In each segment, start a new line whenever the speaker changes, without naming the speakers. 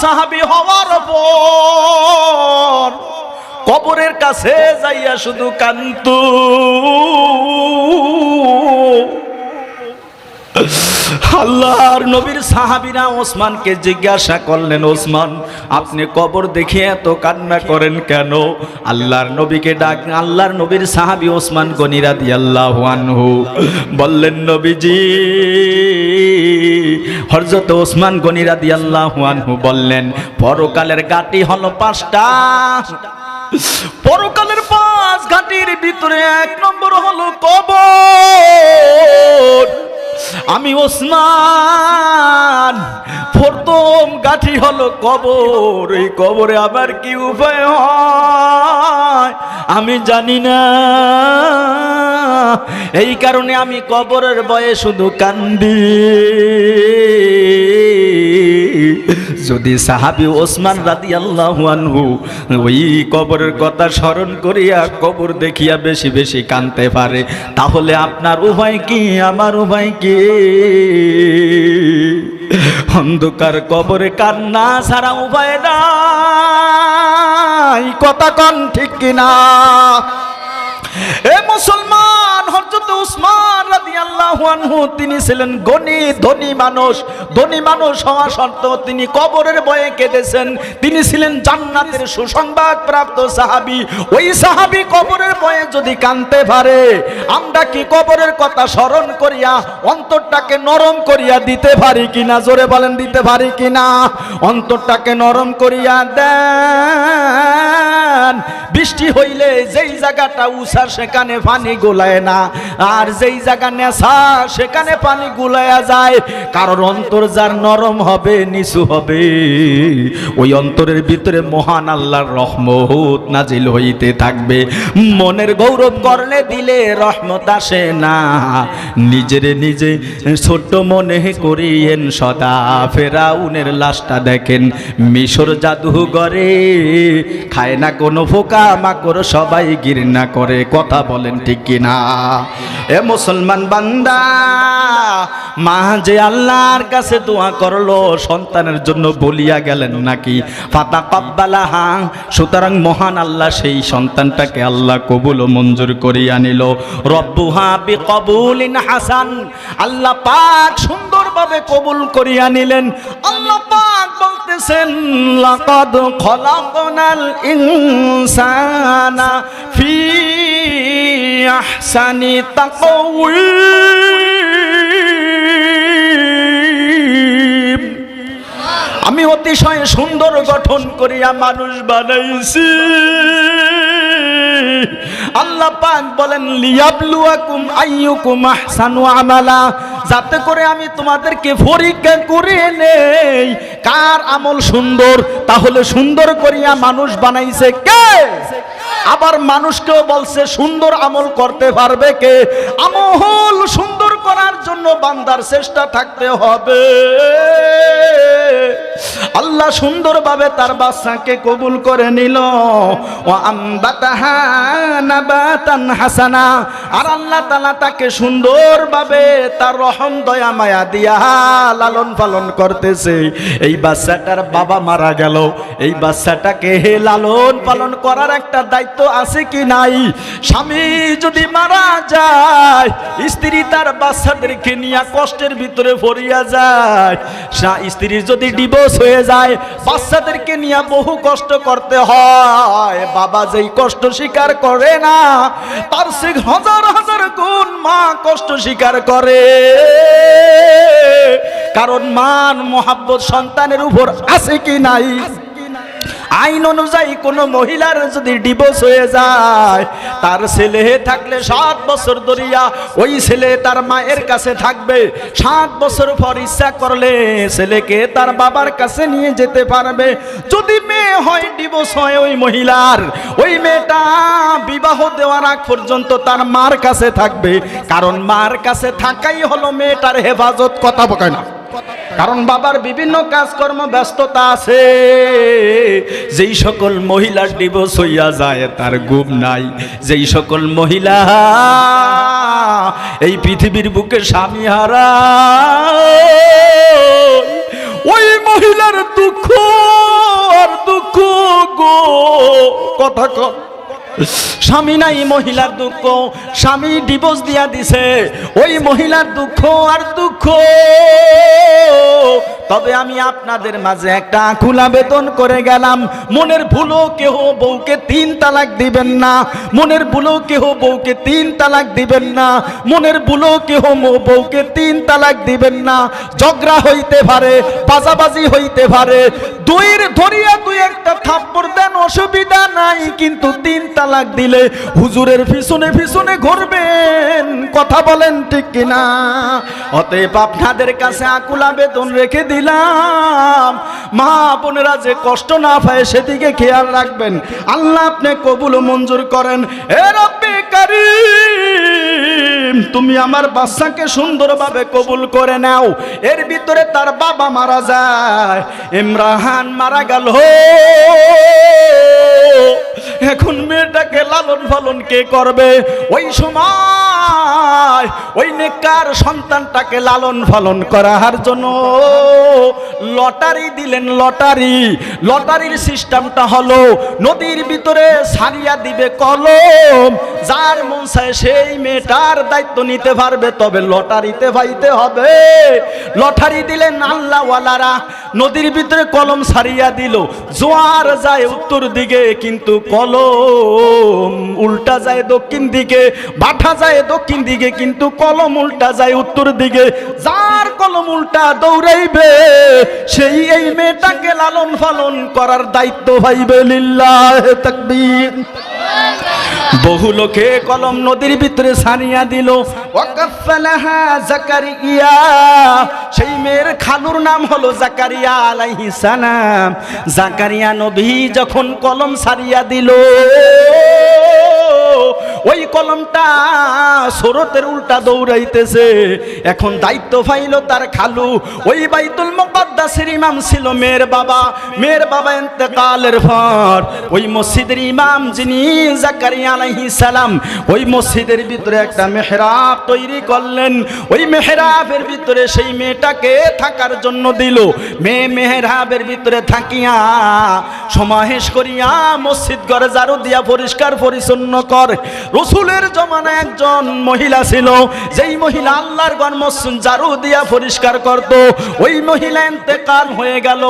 সাহাবি হওয়ার পর কবরের কাছে যাইয়া শুধু কান্তু আল্লাহর নবীর সাহাবীরা ওসমানকে জিজ্ঞাসা করলেন, ওসমান, আপনি কবর দেখে এত কান্না করেন কেন? আল্লাহর নবীকে ডাক, আল্লাহর নবীর সাহাবী ওসমান গনিরা দিয়াল্লাহু আনহু বললেন, নবীজি। হযরত ওসমান গনিরা দিয়াল্লাহু আনহু বললেন, পরকালের গাটি হলো পাঁচটা। পরকালের পাঁচ ঘাটির ভিতরে এক নম্বর হলো কবর। আমি ওসমান, প্রথম গাঠি হলো কবর। এই কবরে আবার কি উপায় হয়? আমি জানি না। এই কারণে আমি কবরের বয়ে শুধু কান্দি। যদি সাহাবি ওসমান রাদি আনহু ওই কবরের কথা স্মরণ করিয়া কবর দেখিয়া বেশি বেশি কানতে পারে, তাহলে আপনার উভয় কি? আমার উভয় কি? অন্ধকার কবরে কান্না ছাড়া উভয় নাই। কথা কন ঠিক কিনা? এ মুসলমান হযরত উসমান তিনি ছিলেন গণী, ধনী মানুষ। ধনী মানুষ হওয়া সত্ত্বেও তিনি কবরের ভয়ে কেঁদেছেন। তিনি ছিলেন জান্নাতের সুসংবাদ প্রাপ্ত সাহাবী। ওই সাহাবী কবরের ভয়ে যদি কানতে পারে, আমরা কি কবরের কথা স্মরণ করিয়া, অন্তরটাকে নরম করিয়া দিতে পারি কিনা? জোরে বলেন, দিতে পারি কিনা? অন্তরটাকে নরম করিয়া দেন বৃষ্টি হইলে যেই জায়গাটা উষা সেখানে পানি গোলায় না। আর যেই জায়গা নেশা, সেখানে পানি গুলায়া যায়। কারোর অন্তর যার নরম হবে, নিচু হবে। ওই অন্তরের ভিতরে মহান আল্লাহর রহমত নাজিল হইতে থাকবে। মনের গৌরব করলে দিলে রহমত আসে না। নিজের নিজে ছোট্ট মনে করিয়েন সদা। ফেরাউনের লাশটা দেখেন, মিশর জাদুঘরে। খায় না কোনো ফোকা মাকড় সবাই ঘৃণা করে, কথা বলেন ঠিক কিনা? এ মুসলমান বান্দা, মা যে আল্লাহর কাছে দোয়া করল, সন্তানের জন্য বলিয়া গেলেন নাকি? ফাতা কাব্বালা হা সুতরাং মহান আল্লাহ সেই সন্তানটাকে আল্লাহ কবুল মঞ্জুর করিয়া নিল। রব্বুহা বি কবুলিন হাসান, আল্লাহ পাক সুন্দরভাবে কবুল করিয়া নিলেন। আল্লাহ পাক বলতেছেন, লাকাদ খলাকনাল ইনসানা ফি أحسن تقويم. আমি অতিশয় সুন্দর গঠন করিয়া মানুষ বানাইছি। আল্লাহ পাক বলেন, লিয়াবলুয়াকুম আইয়ুকুম আহসানু আমালা। যাতে করে আমি তোমাদেরকে পরীক্ষা করে নেই। কার আমল সুন্দর? তাহলে সুন্দর করিয়া মানুষ বানাইছে কে? আবার মানুষকেও বলছে, সুন্দর আমল করতে পারবে কে? আমল সুন্দর করার জন্য বান্দার চেষ্টা থাকতে হবে। আল্লাহ সুন্দরভাবে তার বাচ্চাকে কবুল করে নিল। ও হাসানা। আর আল্লাহ তাআলা তাকে সুন্দরভাবে তার রহম, দয়া, মায়া দিয়া লালন পালন করতেছে। এই বাচ্চাটার বাবা মারা গেল। এই বাচ্চাটাকে হে লালন পালন করার একটা দায়িত্ব আছে কি নাই? স্বামী যদি মারা যায়, স্ত্রী তার বাচ্চাদেরকে নিয়ে কষ্টের ভিতরে পড়িয়া যায়। সা- স্ত্রীর যদি ডিভোর্স হয়ে যায়। বাচ্চাদেরকে নিয়ে বহু কষ্ট করতে হয়। বাবা যেই কষ্ট স্বীকার করে না, তার সে হাজার হাজার গুণ মা কষ্ট স্বীকার করে। কারণ মান, মোহাব্বত সন্তানের উপর আছে কি নাই? আইন অনুযায়ী কোনো মহিলার যদি ডিভোর্স হয়ে যায়, তার ছেলে থাকলে সাত বছর ধরিয়া ওই ছেলে তার মায়ের কাছে থাকবে। সাত বছর পর ইচ্ছা করলে ছেলেকে তার বাবার কাছে নিয়ে যেতে পারবে। যদি মেয়ে হয় ডিভোর্স হয় ওই মহিলার, ওই মেয়েটা বিবাহ দেওয়ার আগ পর্যন্ত তার মার কাছে থাকবে। কারণ মার কাছে থাকাই হলো মেয়েটার হেফাজত, কথা বকায় না কারণ বাবার বিভিন্ন কাজকর্ম, ব্যস্ততা আছে। যেই সকল মহিলার ডিভোর্স হইয়া যায়, তার গুম নাই। যেই সকল মহিলা এই পৃথিবীর বুকে স্বামী হারা ওই মহিলার দুঃখ আর দুঃখ গো। কথা কথা স্বামী নাই মহিলার দুঃখ, স্বামী ডিভোর্স দিয়া দিছে। ওই মহিলার দুঃখ আর দুঃখ। তবে আমি আপনাদের মাঝে একটা আকুল আবেদন করে গেলাম। মনের ভুলো কেহ বউকে তিন তালাক দিবেন না। মনের ভুলো কেহ বউকে তিন তালাক দিবেন না। মনের ভুলো কেহ বউকে তিন তালাক দিবেন না। ঝগড়া হইতে পারে, বাজাবাজি হইতে পারে। দুইয়ের ধরিয়া দুই একটা থাপ্পড় দেন, অসুবিধা নাই, কিন্তু তিন তালাক দিলে হুজুরের পিছনে পিছনে ঘুরবেন। কথা বলেন ঠিক কিনা? অতএব আপনাদের কাছে আকুল আবেদন রেখে দিলাম। মা বোনেরা যে কষ্ট না পায় সেদিকে খেয়াল রাখবেন। আল্লাহ আপনি কবুল মঞ্জুর করেন। এ রব্বে কারিম! তুমি আমার বাচ্চাকে সুন্দরভাবে কবুল করে নাও। এর ভিতরে তার বাবা মারা যায় ইমরাহান মারা গেল। এখন মেয়েটাকে লালন পালন কে করবে? ওই সময় ওই নেকার সন্তানটাকে লালন পালন করার জন্য লটারি দিলেন লটারি। লটারির সিস্টেমটা হলো, নদীর ভিতরে সারিয়া দিবে কলম যার মন চায় সেই মেয়েটার দায়িত্ব নিতে পারবে, তবে লটারিতে পাইতে হবে। লটারি দিলেন আল্লাহওয়ালারা, নদীর ভিতরে কলম সারিয়া দিল। জোয়ার যায় উত্তর দিকে, কিন্তু কলম উল্টা যায় দক্ষিণ দিকে বাঠা যায় দক্ষিণ দিকে, কিন্তু কলম উল্টা যায় উত্তর দিকে। যার কলম উল্টা দৌড়াইবে, সেই এই মেয়েটাকে লালন পালন করার দায়িত্ব ভাইবে লিল্লাহ তাকবীর। বহু লোকে কলম নদীর ভিতরে সারিয়া দিল। সেই মেয়ের খালুর নাম হলো জাকারিয়া আলাইহিস সালাম। জাকারিয়া নবী যখন কলম সারিয়া দিল ওই কলমটা স্রোতের উল্টা দৌড়াইতেছে। এখন দায়িত্ব পাইল তার খালু। ওই বাইতুল মুকদ্দাসের ইমাম ছিল মেয়ের বাবা। মেয়ের বাবা ইন্তেকালের পর ওই মসজিদের ইমাম যিনি জাকারিয়া আলাইহিস সালাম, ওই মসজিদের ভিতরে একটা মেহরাব তৈরি করলেন। ওই মেহরাবের ভিতরে সেই মেয়েটাকে থাকার জন্য দিল। মেয়ে মেহরাবের ভিতরে থাকিয়া সমাবেশ করিয়া মসজিদ ঘরে জারু দিয়া পরিষ্কার পরিচ্ছন্ন কর। রসুলের জমানা একজন মহিলা ছিল, যেই মহিলা আল্লাহর গণ জারু দিয়া পরিষ্কার করত, ওই মহিলা ইন্তেকাল হয়ে গেল।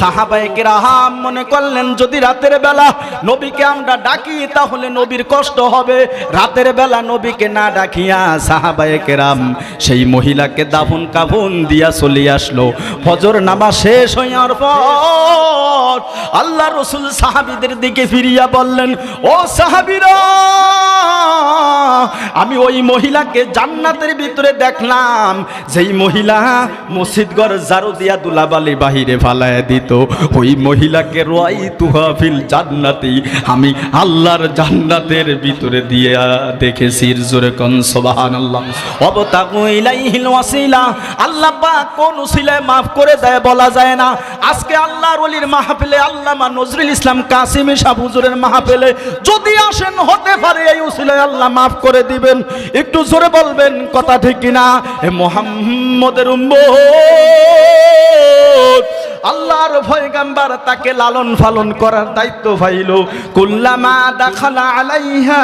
সাহাবায়ে কেরাহাম মনে করলেন, যদি রাতের বেলা নবীকে আমরা ডাকি, তাহলে নবীর কষ্ট হবে। রাতের বেলা নবীকে না ডাকিয়া সাহাবায়ে কেরাম সেই মহিলাকে দাফন কাফন দিয়া চলে আসলো। ফজর নামাজ শেষ হইয়ার পর আল্লাহ রসুল সাহাবিদের দিকে ফিরিয়া বললেন, ও সাহাবিরা আমি ওই মহিলাকে জান্নাতের ভিতরে দেখলাম, যেই মহিলা মসজিদ ঘর জারু দিয়া দুলাবালি বাহিরে ফালায় দিত। ওই মহিলাকে রয় তুহাফিল জান্নাতি, আমি আল্লাহর জান্নাতের ভিতরে দিয়ে দেখেছি। জোরে কন, সুবহানাল্লাহ। অবতাকু ইলাইহিল ওয়াসিলা। আল্লাহ পাক কোন উসিলায় মাফ করে দেয় বলা যায় না। আজকে আল্লাহর ওলির মাহফিলে আল্লামা নজরুল ইসলাম কাসিমি সাহ হুজুরের মাহফিলে যদি আসেন হতে পারে এই উসিলায় আল্লাহ মাফ করে দিবেন। একটু জোরে বলবেন, কথা ঠিক কিনা? এ মোহাম্মদের উম্মত আল্লাহর ভয়গাম্বার তাকে লালন পালন করার দায়িত্ব পাইল। কুল্লামা দাখালা আলাইহা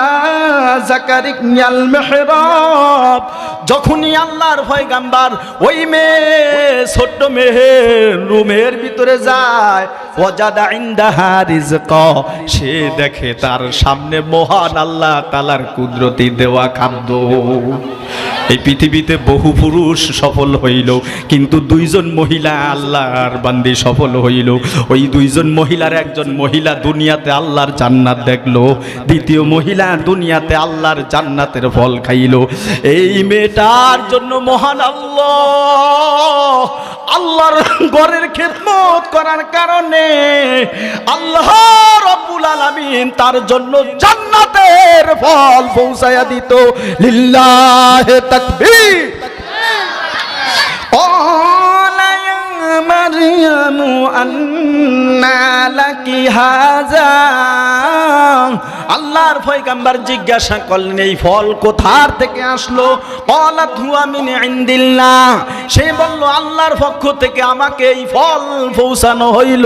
জাকারিয়াল যখনই আল্লাহর ভয়গাম্বার ওই মেয়ে, ছোট্ট মেহের রুমের ভিতরে যায়, ওয়াজাদা ইনদাহা রিজকা। সে দেখে তার সামনে মহান আল্লাহ তালার কুদরতি দেওয়া খাদ্য। এই পৃথিবীতে বহু পুরুষ সফল হইল, কিন্তু দুইজন মহিলা আল্লাহর বান্দি কাজে সফল হইল। ওই দুইজন মহিলার একজন মহিলা দুনিয়াতে আল্লাহর জান্নাত দেখল। দ্বিতীয় মহিলা দুনিয়াতে আল্লাহর জান্নাতের ফল খাইল। এই মেয়েটার জন্য মহান আল্লাহ। আল্লাহর গড়ের খেদমত করার কারণে আল্লাহ রব্বুল আলামিন তার জন্য জান্নাতের ফল পৌঁছায়া দিত। লিল্লাহে তাকবীর। ও মারিয়ামু আন্না লাকি হাজা আল্লাহর পয়গাম্বার জিজ্ঞাসা করলেন, এই ফল কোথার থেকে আসলো? কলা ধুয়া মিনে ইন্দিল্লাহ। সে বলল, আল্লাহর পক্ষ থেকে আমাকে এই ফল পৌঁছানো হইল।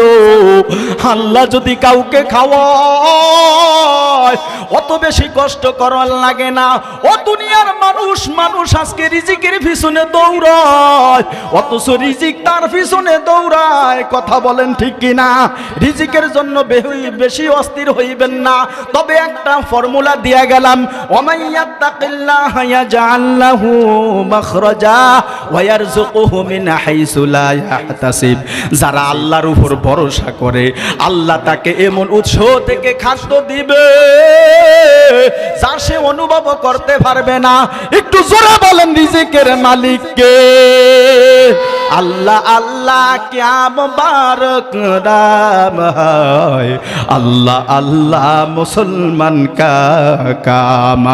আল্লাহ যদি কাউকে খাওয়ায়, অত বেশি কষ্ট করার লাগে না। ও দুনিয়ার মানুষ মানুষ আজকে রিজিকের পিছনে দৌড়ায়, অথচ রিজিক তার পিছনে দৌড়ায়। কথা বলেন ঠিক কিনা? রিজিকের জন্য বেশি অস্থির হইবেন না। তবে একটা ফর্মুলা দিয়া গেলাম যারা আল্লাহর উপর ভরসা করে, আল্লাহ তাকে এমন উৎস থেকে খাদ্য দিবে যা সে অনুভব করতে পারবে না। একটু জোরে বলেন রিজিকের মালিককে। আল্লাহ আল্লাহ ক্যা মুবারক নাম হয়। আল্লাহ আল্লাহ, মুসলমান কা কাম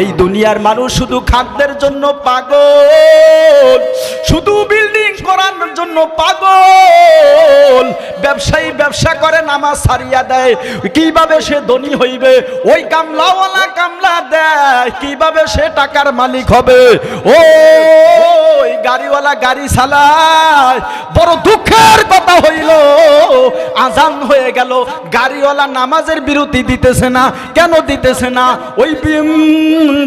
এই দুনিয়ার মানুষ শুধু খাদ্যের জন্য পাগল, শুধু বিল্ডিং করানোর জন্য পাগল। ব্যবসায়ী ব্যবসা করে, নামাজ সারিয়া দেয়। কীভাবে সে ধনী হইবে? ওই কামলাওয়ালা কামলা দেয়। কীভাবে সে টাকার মালিক হবে? ও গাড়িওয়ালা গাড়ি চালায় বড় দুঃখের কথা হইল, আজান হয়ে গেল। গাড়িওয়ালা নামাজের বিরতি দিতেছে না। কেন দিতেছে না? ওই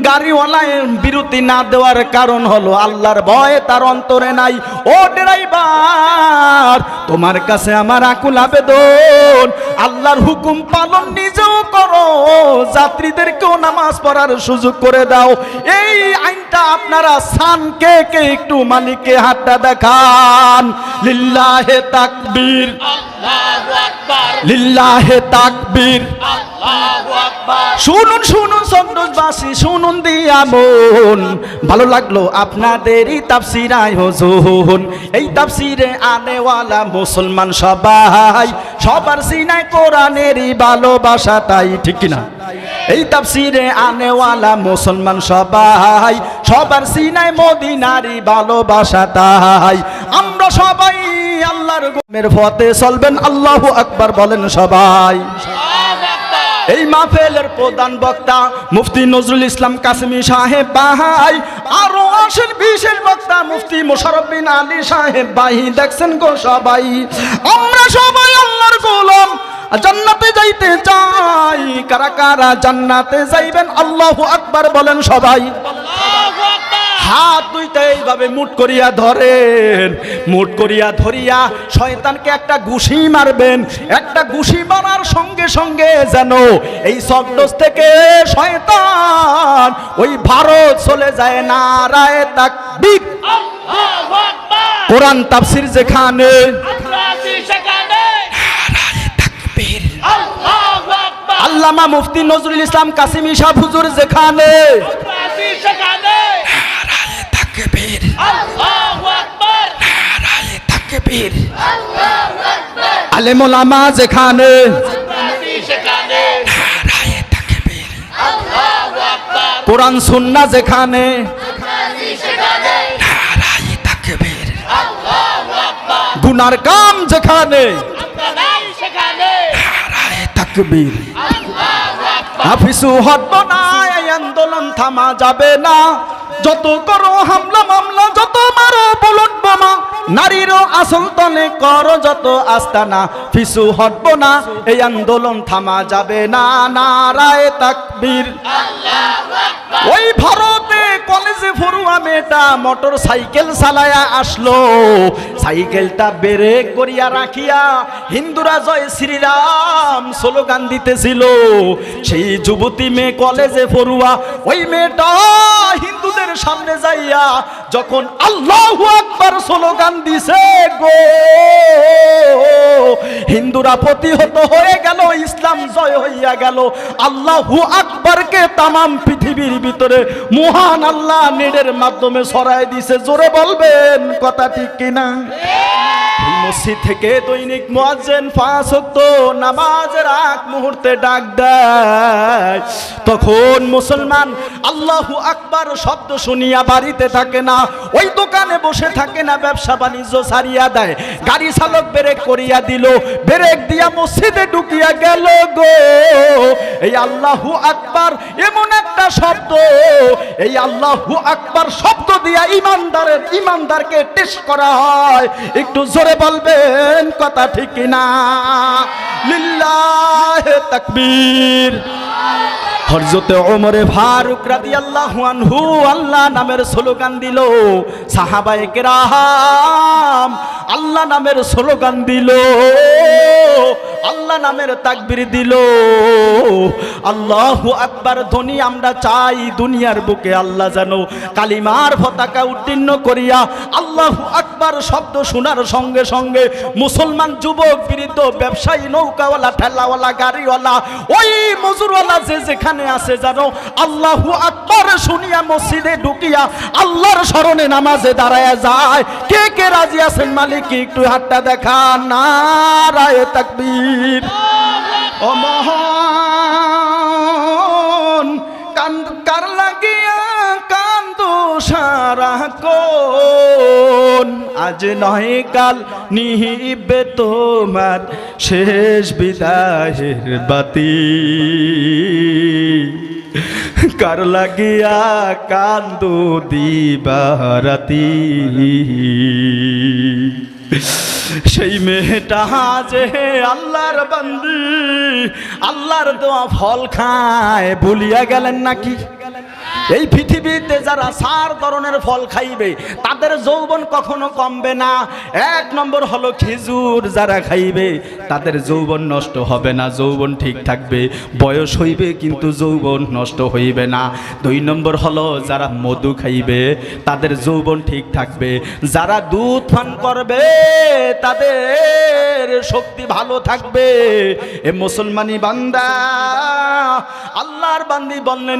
গাড়িওয়ালা বিরতি না দেওয়ার কারণ হলো আল্লাহর ভয়, তার অন্তরে নাই। ও ড্রাইভার, তোমার কাছে আমার আকুল আবেদন। আল্লাহর হুকুম পালন নিজেও করো। যাত্রীদেরকেও নামাজ পড়ার সুযোগ করে দাও। এই আইনটা আপনারা সান কে কে একটু মালিককে হাতটা দেখান লিল্লাহে তাকবীর। লিল্লাহে তাকবীর। শুনুন শুনুন সন্তোষবাসী শুনুন দিয়া মন। ভালো লাগল আপনাদেরই তাফসিরাই হজুন এই তাফসিরে আনেওয়ালা মুসলমান সবাই, সবার সিনায় কোরআনেরই ভালোবাসা, তাই ঠিক কিনা? এই তাফসিরে আনেওয়ালা মুসলমান সবাই, সবার সিনায় মদিনারি ভালোবাসা তাই আমরা সবাই আল্লাহর গোমের ফতে চলবেন, আল্লাহু আকবার বলেন সবাই। এই মাহফিলের প্রধান বক্তা মুফতি নজরুল ইসলাম কাসমি সাহেব বাহাই আরও আসেন বিশেষ বক্তা মুফতি মোশারফিন আলী সাহেব বাহি দেখছেন গো সবাই। আমরা সবাই আল্লাহর গোলাম, জান্নাতে যাইতে চাই। কারা কারা জান্নাতে যাইবেন? আল্লাহু আকবার বলেন সবাই। হাত দুইটা এইভাবে মুট করিয়া ধরেন মুট করিয়া ধরিয়া শয়তানকে একটা ঘুষি মারবেন একটা ঘুষি মারার সঙ্গে সঙ্গে যেন এই সকডোজ থেকে শয়তান ওই ভারত চলে যায় নারায়
আকবার।
কোরআন তাফসির যেখানে
সেখানে।
আল্লামা মুফতি নজরুল ইসলাম কাসিমি সাহ হুজুর যেখানে?
আল্লাহু
যেখানে? কোরআন সুন্না যেখানে? গুনার কাম যেখানে? তাকবীর হাফিসু হটব না এই আন্দোলন থামা যাবে না। যত করো হামলা, মামলা, যত মারো বুলট বোমা, নারীরও আসল তলে করো যত আস্তানা। ফিসু হটব না এই আন্দোলন থামা যাবে না। নারায় তাকবীর। ওই ভারতে কলেজে ফরুয়া মেয়েটা মোটর সাইকেল চালায়া আসলো। সাইকেলটা বেরে করিয়া রাখিয়া হিন্দুরা জয় শ্রীরাম স্লোগান দিতেছিল। সেই যুবতী মেয়ে কলেজে ফরুয়া ওই মেয়েটা হিন্দুদের সামনে যাইয়া যখন আল্লাহু আকবার স্লোগান দিছে গো। হিন্দুরা প্রতিহত হয়ে গেল, ইসলাম জয় হইয়া গেল। আল্লাহু আকবরকে তামাম পৃথিবীর ভিতরে মহান আল্লাহ নেডের মাধ্যমে সরাই দিছে জোরে বলবেন কথা ঠিক কিনা? মসজিদ থেকে দৈনিক মুয়াজ্জিন পাঁচ ওয়াক্ত নামাজের আগ মুহূর্তে ডাক দেয়। তখন মুসলমান আল্লাহু আকবার শব্দ শুনিয়া বাড়িতে থাকে না ওই দোকানে বসে থাকে না ব্যবসা বাণিজ্য ছাড়িয়া দেয়। গাড়ি চালক ব্রেক করিয়া দিল ব্রেক দিয়া মসজিদে ঢুকিয়া গেল গো। এই আল্লাহু আকবার এমন একটা শব্দ এই আল্লাহু আকবার শব্দ দিয়া ইমানদারের ইমানদারকে টেস্ট করা হয়। একটু জোরে বলবেন, কথা ঠিক না লিল্লাহ তাকবীর। হরজতে ওমরে ফারুক রাদিয়াল্লাহু আনহু আল্লাহ নামের স্লোগান দিল। সাহাবায়ে কেরাম, আল্লাহ নামের স্লোগান দিল। আল্লাহ নামের তাকবীর দিল। আল্লাহু আকবার ধ্বনি আমরা চাই দুনিয়ার বুকে আল্লাহ জানো কালিমার পতাকা উত্তীর্ণ করিয়া আল্লাহ আকবার শব্দ শোনার সঙ্গে সঙ্গে মুসলমান যুবক, বৃদ্ধ, ব্যবসায়ী, নৌকাওয়ালা, ঠেলাওয়ালা, গাড়িওয়ালা, ওই মজুরওয়ালা যে যেখানে আছে জানো? আল্লাহু আকবর শুনিয়া মসজিদে ঢুকিয়া আল্লাহর স্মরণে নামাজে দাঁড়ায় যায়। কে কে রাজি আছেন মালিক? একটু হাতটা দেখা নারায় তাকবীর। ও মহান সারা কোন? আজ নয় কাল নিহিবে তোমার শেষ বিদায়ের বাতি। কার লাগিয়া কান্দু দিবারাতি? সেই মেয়েটা যে আল্লাহর বান্দি, আল্লাহর দোয়া ফল খায়, ভুলিয়া গেলেন নাকি? এই পৃথিবীতে যারা সার ধরনের ফল খাইবে, তাদের যৌবন কখনো কমবে না। এক নম্বর হলো খেজুর যারা খাইবে, তাদের যৌবন নষ্ট হবে না, যৌবন ঠিক থাকবে। বয়স হইবে কিন্তু যৌবন নষ্ট হইবে না। দুই নম্বর হলো যারা মধু খাইবে, তাদের যৌবন ঠিক থাকবে। যারা দুধ পান করবে, তাদের শক্তি ভালো থাকবে। এ মুসলমানি বান্দা, আল্লাহর বান্দি বললেন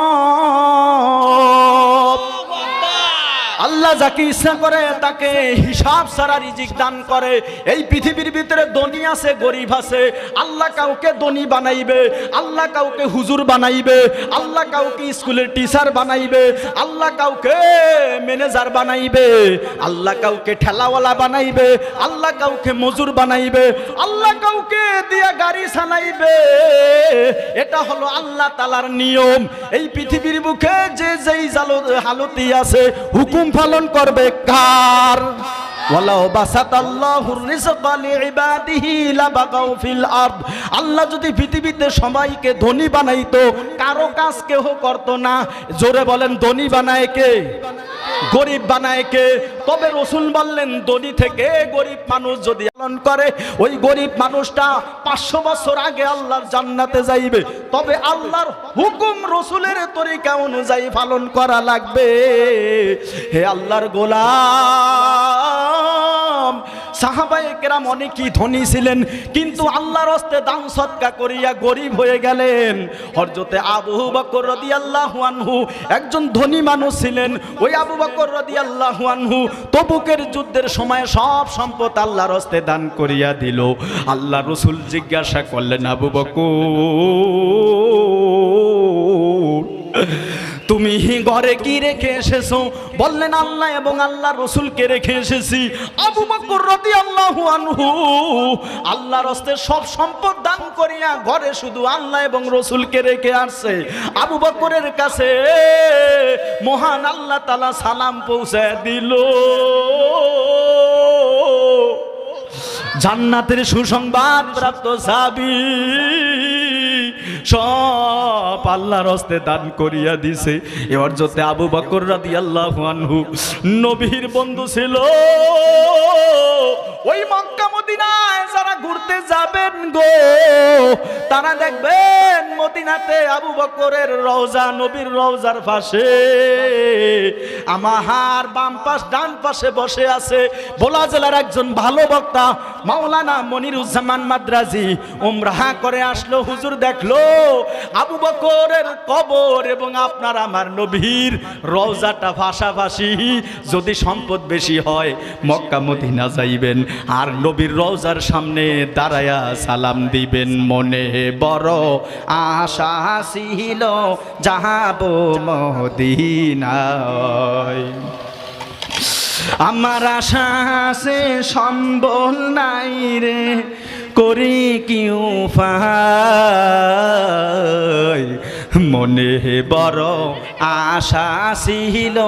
আল্লাহ যাকে ইচ্ছা করে তাকে হিসাব ছাড়া রিজিক দান করে। এই পৃথিবীর ভিতরে ধনী আছে, গরিব আছে। আল্লাহ কাউকে ধনী বানাইবে, আল্লাহ কাউকে হুজুর বানাইবে, আল্লাহ কাউকে স্কুলের টিচার বানাইবে, আল্লাহ কাউকে ম্যানেজার বানাইবে, আল্লাহ কাউকে ঠেলাওয়ালা বানাইবে, আল্লাহ কাউকে মজুর বানাইবে, আল্লাহ কাউকে দিয়া গাড়ি চালাইবে। এটা হলো আল্লাহ তালার নিয়ম। এই পৃথিবীর বুকে যে যেই হালতি আছে, হুকুম পালন করবে কার? আল্লাহ যদি পৃথিবীতে সবাইকে ধনী বানাইতো, কারও কাজ কেহ করতো না। জোরে বলেন, ধনী বানায় কে? গরিব বানায় কে? তবে রসুল বললেন, ধনী থেকে গরিব মানুষ যদি পালন করে, ওই গরিব মানুষটা পাঁচশো বছর আগে আল্লাহর জান্নাতে যাইবে। তবে আল্লাহর হুকুম রসুলের তরিকা অনুযায়ী পালন করা লাগবে। হে আল্লাহর গোলাম! সাহাবায়ে কেরাম অনেকই ধনী ছিলেন, কিন্তু আল্লাহর হস্তে দান সৎকা করিয়া গরিব হয়ে গেলেন। হরজতে আবু বকর রাদিয়াল্লাহু আনহু একজন ধনী মানুষ ছিলেন। ওই আবু বকর রাদিয়াল্লাহু আনহু তবুকের যুদ্ধের সময় সব সম্পদ আল্লাহর হস্তে দান করিয়া দিল। আল্লাহ রসুল জিজ্ঞাসা করলেন, আবু বকর তুমি ঘরে কি রেখে এসেছ? বললেন, আল্লাহ এবং আল্লাহ রসুলকে রেখে এসেছি। আবু বকর রাদিয়াল্লাহু আনহু আল্লাহর হস্তে সব সম্পদ দান করিয়া ঘরে শুধু আল্লাহ এবং রসুলকে রেখে আসছে। আবু বকরের কাছে মহান আল্লাহ তালা সালাম পৌঁছে দিল। জান্নাতের সুসংবাদ প্রাপ্ত সাবি সব আল্লাহর হস্তে দান করিয়া দিছে। এবার যতে আবু বকর রাদিয়াল্লাহু আনহু নবীর বন্ধু ছিল। ওই মক্কা মদিনায় যারা ঘুরতে যাবেন গো, তারা দেখবেন মদিনাতে আবু বকরের রওজা, নবীর রওজার পাশে আমাহার বাম পাশ, ডান পাশে বসে আছে। ভোলা জেলার একজন ভালো বক্তা, মাওলানা মনিরুজ্জামান মাদ্রাজি, উমরাহা করে আসলো, হুজুর দেখল, আবু বকরের কবর এবং আপনার আমার নবীর রওজাটা ভাষাভাষি। যদি সম্পদ বেশি হয়, মক্কা মদিনা যাইবেন। আর নবীর রওজার সামনে দাঁড়ায়া সালাম দিবেন। মনে বড় আশা ছিল, যাহাবো মদিনায়। আমার আশা আছে, সম্বল নাই রে। করি কি উপায় মনে বড় আশা ছিল,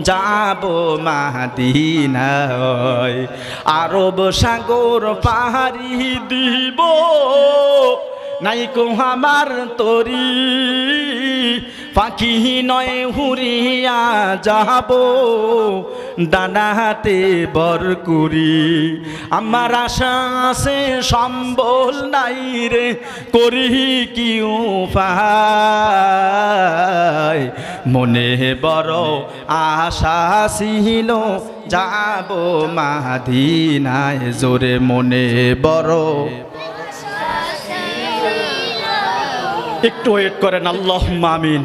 যাব মাদিনায়। আরব সাগর পাহাড়ি দিব। নাই আমার তরি। পাখি নয় হুরিয়া যাব। ডানাতে বর করি। আমার আশা আছে সম্বল নাই রে করি কি উপায় মনে বড় আশা ছিল যাব মাদিনায়। জোরে মনে বড় একটু ওয়েট করেন আল্লাহ মামিন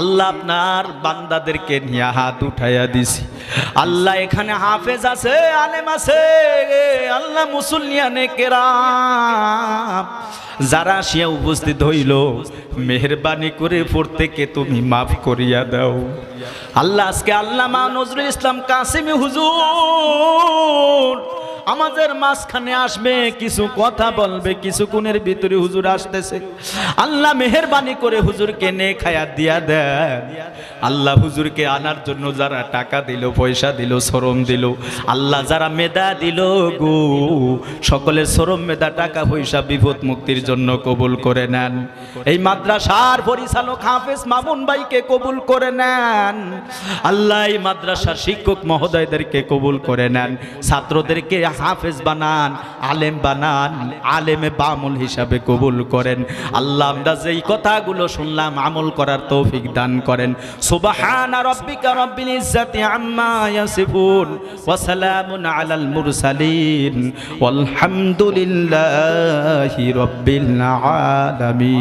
আল্লাহ আপনার বান্দাদেরকে নিয়ে হাত উঠাইয়া দিছি। আল্লাহ এখানে হাফেজ আছে, আলেম আছে আল্লাহ মুসল্লিয়ানে কেরাম। যারা আসিয়া উপস্থিত হইল, মেহরবানি করে প্রত্যেকে তুমি মাফ করিয়া দাও। আল্লাহ আজকে আল্লামা নজরুল ইসলাম কাসিমি হুজুর আমাদের মাঝখানে আসবে, কিছু কথা বলবে কিছুক্ষণের ভিতরে হুজুর আসতেছে। আল্লাহ মেহরবানি করে হুজুরকে নে খায়া দিয়া দেন। আল্লাহ হুজুরকে আনার জন্য যারা টাকা দিল, পয়সা দিল, শ্রম দিল, আল্লাহ যারা মেধা দিল গো, সকলের শ্রম, মেধা, টাকা, পয়সা বিপদ মুক্তির জন্য কবুল করে নেন। এই মাদ্রাসার পরিচালক হাফেজ মামুন ভাইকে কবুল করে নেন। আল্লাহ এই মাদ্রাসার শিক্ষক মহোদয়দেরকে কবুল করে নেন। ছাত্রদেরকে হাফেজ বানান, আলেম বানান, আলেমে বামুল হিসাবে কবুল করেন। আল্লাহ আমরা যেই কথাগুলো শুনলাম, আমল করার তৌফিক দান করেন। সুবহানা রাব্বিকা রাব্বিল ইজ্জাতি আম্মা ইয়াসিফুন ওয়া সালামুন আলাল মুরসালিন। ওয়ালহামদুলিল্লাহি রাব্বিল আলামিন।